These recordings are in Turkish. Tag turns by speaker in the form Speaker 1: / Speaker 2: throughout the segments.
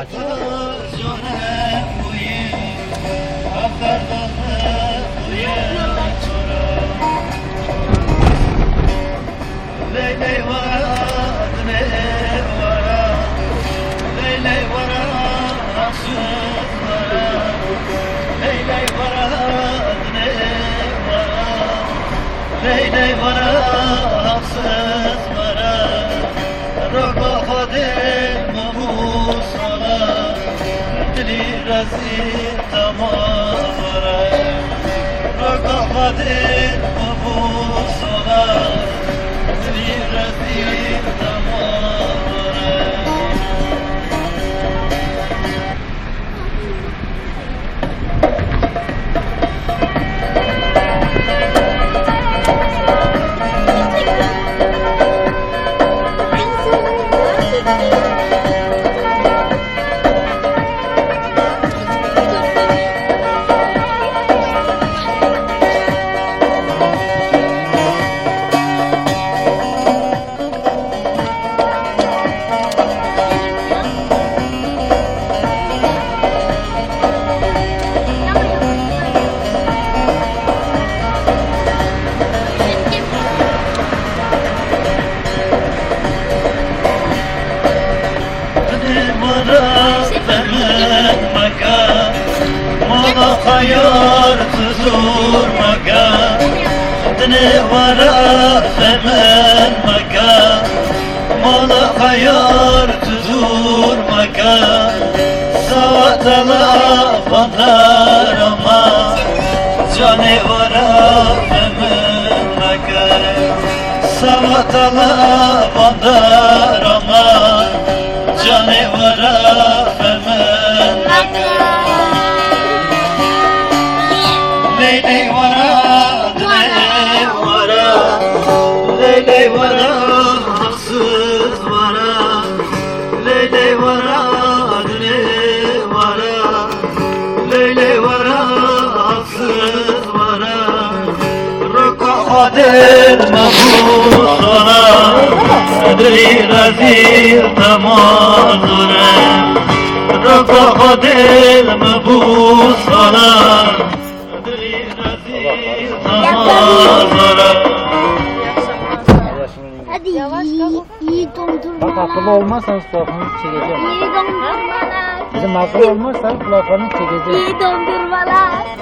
Speaker 1: Leyley vara, leyley vara, leyley vara, haksız الذي تمام Dine vara hemen maka Mala hayar tuzur maka Savatala bandar ama Cane vara hemen maka Savatala bandar ama Cane vara hemen Leyley vara, leyley roka kader mabus vara, sadri razil tamazure, roka kader mabus vara.
Speaker 2: Hadi iyi, iyi
Speaker 3: Bak
Speaker 2: dondurmalar.
Speaker 3: akıllı olmazsanız kulaklarını çekeceğim.
Speaker 2: İyi dondurmalar.
Speaker 3: Bizim akıllı olmazsa kulaklarını çekeceğim.
Speaker 2: İyi dondurmalar.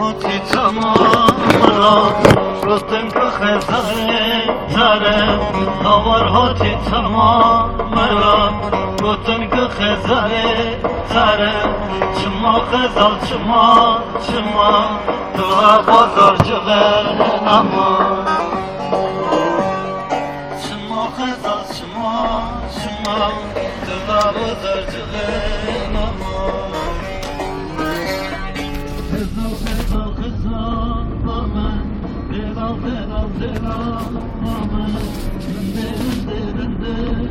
Speaker 1: خودی تمام را رستم کخ زهر زره هاور هاتی تمام را رستم کخ زهر زره چما خزال چما چما تو بازار جغر اما. چما خزال چما چما تو بازار جغر اما. Kızıl kızıl kızıl Normal Devam devam devam Normal Gündür gündür gündür